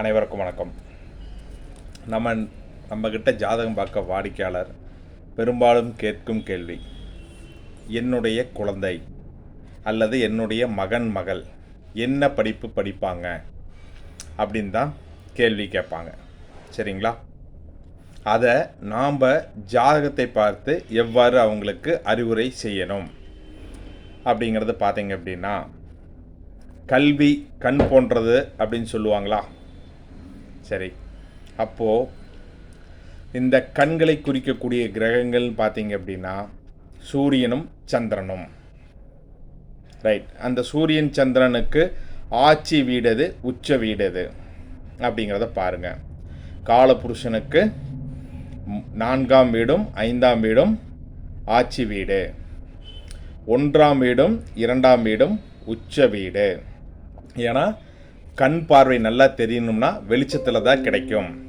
அனைவருக்கும் வணக்கம். நம்ம நம்மக்கிட்ட ஜாதகம் பார்க்க வாடிக்கையாளர் பெரும்பாலும் கேட்கும் கேள்வி என்னுடைய குழந்தை அல்லது என்னுடைய மகன் மகள் என்ன படிப்பு படிப்பாங்க அப்படின்னு தான் கேள்வி கேட்பாங்க. சரிங்களா? அதை நாம் ஜாதகத்தை பார்த்து எவ்வாறு அவங்களுக்கு அறிவுரை செய்யணும் அப்படிங்கிறது பார்த்தீங்க அப்படின்னா கல்வி கண் போன்றது அப்படின்னு சொல்லுவாங்களா? சரி. அப்போது இந்த கண்களை குறிக்கக்கூடிய கிரகங்கள் பார்த்தீங்க அப்படின்னா சூரியனும் சந்திரனும். ரைட் அந்த சூரியன் சந்திரனுக்கு ஆட்சி வீடது உச்ச வீடது அப்படிங்கிறத பாருங்கள் காலபுருஷனுக்கு நான்காம் வீடும் ஐந்தாம் வீடும் ஆட்சி வீடு. ஒன்றாம் வீடும் இரண்டாம் வீடும் உச்ச வீடு. ஏன்னா கண் பார்வை நல்லா தெரியணும்னா வெளிச்சத்தில் தான் கிடைக்கும்.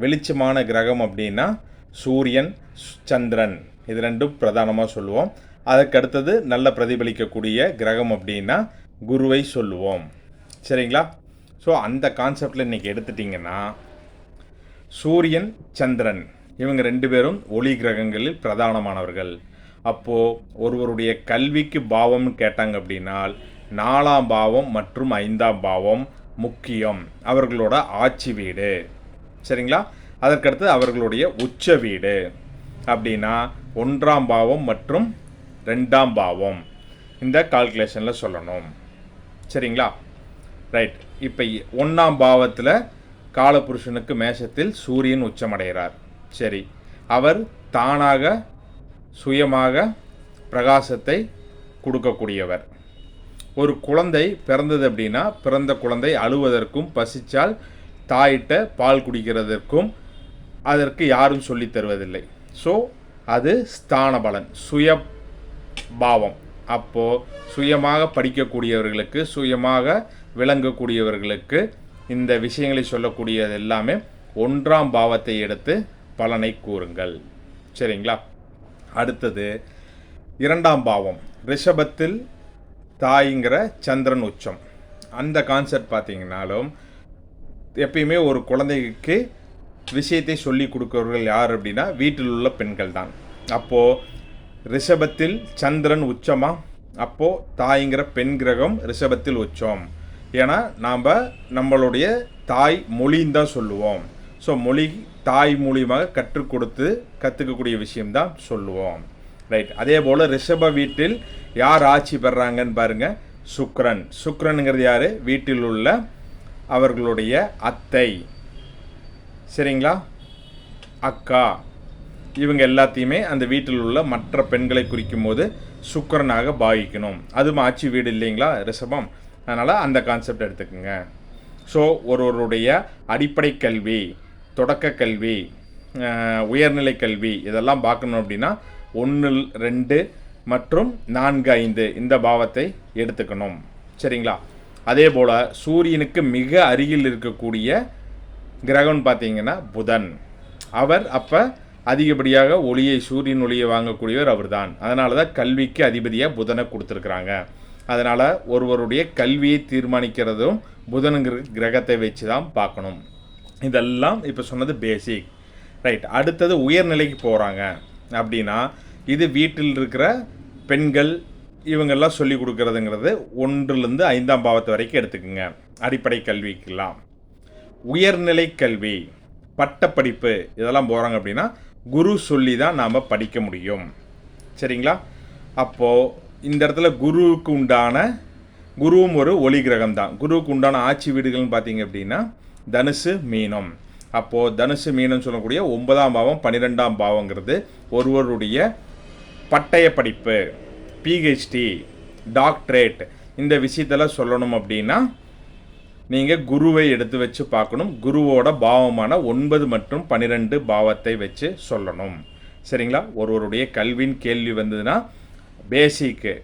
வெளிச்சமான கிரகம் அப்படின்னா சூரியன் சு- சந்திரன். இது ரெண்டும் பிரதானமாக சொல்லுவோம். அதுக்கடுத்தது நல்ல பிரதிபலிக்கக்கூடிய கிரகம் அப்படின்னா குருவை சொல்லுவோம். சரிங்களா? ஸோ அந்த கான்செப்டில் இன்றைக்கி எடுத்துட்டிங்கன்னா சூரியன் சந்திரன். இவங்க ரெண்டு பேரும் ஒளி கிரகங்களில் பிரதானமானவர்கள். அப்போது ஒருவருடைய கல்விக்கு பாவம்னு கேட்டாங்க அப்படின்னால் நாலாம் பாவம் மற்றும் ஐந்தாம் பாவம். முக்கியம். அவர்களோட ஆட்சி வீடு. சரிங்களா? அதற்கடுத்து அவர்களுடைய உச்ச வீடு. அப்படின்னா ஒன்றாம் பாவம் மற்றும் ரெண்டாம் பாவம். இந்த கால்குலேஷனில் சொல்லணும். சரிங்களா? ரைட் இப்போ ஒன்றாம் பாவத்தில் காலபுருஷனுக்கு மேஷத்தில் சூரியன் உச்சமடைகிறார். சரி. அவர் தானாக சுயமாக பிரகாசத்தை கொடுக்கக்கூடியவர். ஒரு குழந்தை பிறந்தது அப்படின்னா பிறந்த குழந்தை அழுவதற்கும் பசிச்சால் தாயிட்ட பால் குடிக்கிறதற்கும் அதற்கு யாரும் சொல்லித் தருவதில்லை. ஸோ அது ஸ்தான பலன் சுய பாவம் அப்போது சுயமாக படிக்கக்கூடியவர்களுக்கு சுயமாக விளங்கக்கூடியவர்களுக்கு இந்த விஷயங்களை சொல்லக்கூடியது எல்லாமே ஒன்றாம் பாவத்தை எடுத்து பலனை கூறுங்கள். சரிங்களா? அடுத்தது இரண்டாம் பாவம் ரிஷபத்தில் தாய்ங்கிற சந்திரன் உச்சம். அந்த கான்செப்ட் பார்த்தீங்கனாலும் எப்பயுமே ஒரு குழந்தைக்கு விஷயத்தை சொல்லி கொடுக்கிறவர்கள் யார் அப்படின்னா வீட்டில் உள்ள பெண்கள் தான். அப்போது ரிஷபத்தில் சந்திரன் உச்சமா? அப்போது தாய்ங்கிற பெண் கிரகம் ரிஷபத்தில் உச்சம். ஏன்னா நாம் நம்மளுடைய தாய் மொழின்னு தான் சொல்லுவோம். ஸோ மொழி தாய் மூலியமாக கற்றுக் கொடுத்து கற்றுக்கக்கூடிய விஷயம்தான் சொல்லுவோம். ரைட் அதே போல் ரிஷப வீட்டில் யார் ஆட்சி பெறாங்கன்னு பாருங்கள் சுக்ரன். சுக்ரனுங்கிறது யார்? வீட்டில் உள்ள அவர்களுடைய அத்தை. சரிங்களா? அக்கா. இவங்க எல்லாத்தையுமே அந்த வீட்டில் உள்ள மற்ற பெண்களை குறிக்கும் போது சுக்கரனாக பாவிக்கணும். அதுவும் ஆட்சி வீடு இல்லைங்களா? ரிஷபம். அதனால் அந்த கான்செப்ட் எடுத்துக்கோங்க. ஸோ ஒருவருடைய அடிப்படை கல்வி தொடக்க கல்வி உயர்நிலை கல்வி இதெல்லாம் பார்க்கணும் அப்படின்னா ஒன்று ரெண்டு மற்றும் நான்கு ஐந்து இந்த பாவத்தை எடுத்துக்கணும். சரிங்களா? அதே போல் சூரியனுக்கு மிக அருகில் இருக்கக்கூடிய கிரகம்னு பார்த்தீங்கன்னா புதன். அவர் அப்போ அதிகப்படியாக ஒளியை சூரியன் ஒளியை வாங்கக்கூடியவர் அவர்தான். அதனால தான் கல்விக்கு அதிபதியாக புதனை கொடுத்துருக்குறாங்க. அதனால் ஒருவருடைய கல்வியை தீர்மானிக்கிறதும் புதனுங்கிற கிரகத்தை வச்சு தான் பார்க்கணும். இதெல்லாம் இப்போ சொன்னது பேசிக் ரைட் அடுத்தது உயர்நிலைக்கு போகிறாங்க அப்படின்னா இது வீட்டில் இருக்கிற பெண்கள் இவங்கெல்லாம் சொல்லி கொடுக்கறதுங்கிறது ஒன்றுலேருந்து ஐந்தாம் பாவத்து வரைக்கும் எடுத்துக்கோங்க. அடிப்படை கல்விக்கெல்லாம். உயர்நிலை கல்வி பட்டப்படிப்பு இதெல்லாம் போகிறாங்க அப்படின்னா குரு சொல்லி தான் நாம் படிக்க முடியும். சரிங்களா? அப்போது இந்த இடத்துல குருவுக்கு உண்டான குருவும் ஒரு ஒளி கிரகம் தான் குருவுக்கு உண்டான ஆட்சி வீடுகள்னு பார்த்தீங்க அப்படின்னா தனுசு மீனம். அப்போது தனுசு மீனம் சொல்லக்கூடிய ஒன்பதாம் பாவம் பன்னிரெண்டாம் பாவங்கிறது ஒருவருடைய பட்டய படிப்பு பிஹெச்டி டாக்டரேட் இந்த விஷயத்தில் சொல்லணும் அப்படின்னா நீங்கள் குருவை எடுத்து வச்சு பார்க்கணும். குருவோட பாவமான ஒன்பது மற்றும் பன்னிரெண்டு பாவத்தை வச்சு சொல்லணும். சரிங்களா? ஒருவருடைய கல்வின் கேள்வி வந்ததுன்னா பேசிக்கு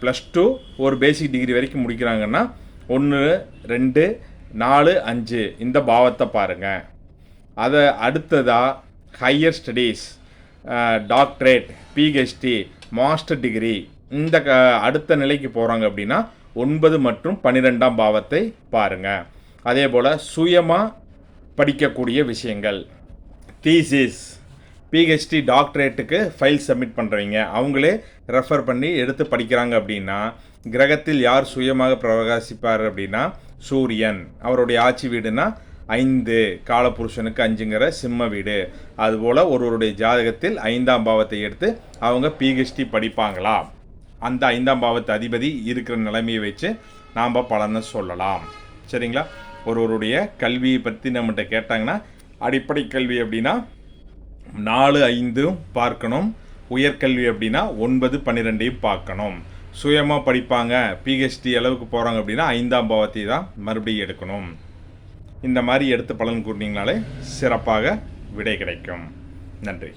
ப்ளஸ் டூ ஒரு பேசிக் டிகிரி வரைக்கும் முடிக்கிறாங்கன்னா ஒன்று ரெண்டு நாலு அஞ்சு இந்த பாவத்தை பாருங்கள் அதை அடுத்ததாக higher studies doctorate PhD master degree இந்த க அடுத்த நிலைக்கு போகிறாங்க அப்படின்னா ஒன்பது மற்றும் பன்னிரெண்டாம் பாவத்தை பாருங்க. அதே போல் சுயமாக படிக்கக்கூடிய விஷயங்கள். தீசிஸ் பிஹெச்டி டாக்டரேட்டுக்கு ஃபைல் சப்மிட் பண்ணுறவங்க அவங்களே ரெஃபர் பண்ணி எடுத்து படிக்கிறாங்க அப்படின்னா கிரகத்தில் யார் சுயமாக பிரகாசிப்பார் அப்படின்னா சூரியன். அவருடைய ஆட்சி வீடுனா ஐந்து காலபுருஷனுக்கு அஞ்சுங்கிற சிம்ம வீடு. அதுபோல் ஒருவருடைய ஜாதகத்தில் ஐந்தாம் பாவத்தை எடுத்து அவங்க பிஹெச்டி படிப்பாங்களா அந்த ஐந்தாம் பாவத்து அதிபதி இருக்கிற நிலைமையை வச்சு நாம் பலனை சொல்லலாம். சரிங்களா? ஒருவருடைய கல்வியை பற்றி நம்மகிட்ட கேட்டாங்கன்னா அடிப்படை கல்வி அப்படின்னா நாலு ஐந்தும் பார்க்கணும். உயர்கல்வி அப்படின்னா ஒன்பது பன்னிரெண்டையும் பார்க்கணும். சுயமாக படிப்பாங்க பிஹெச்டி அளவுக்கு போகிறாங்க அப்படின்னா ஐந்தாம் பாவத்தை தான் மறுபடியும் எடுக்கணும். இந்த மாதிரி எடுத்து பலன் கூறினீங்கனாலே சிறப்பாக விடை கிடைக்கும். நன்றி.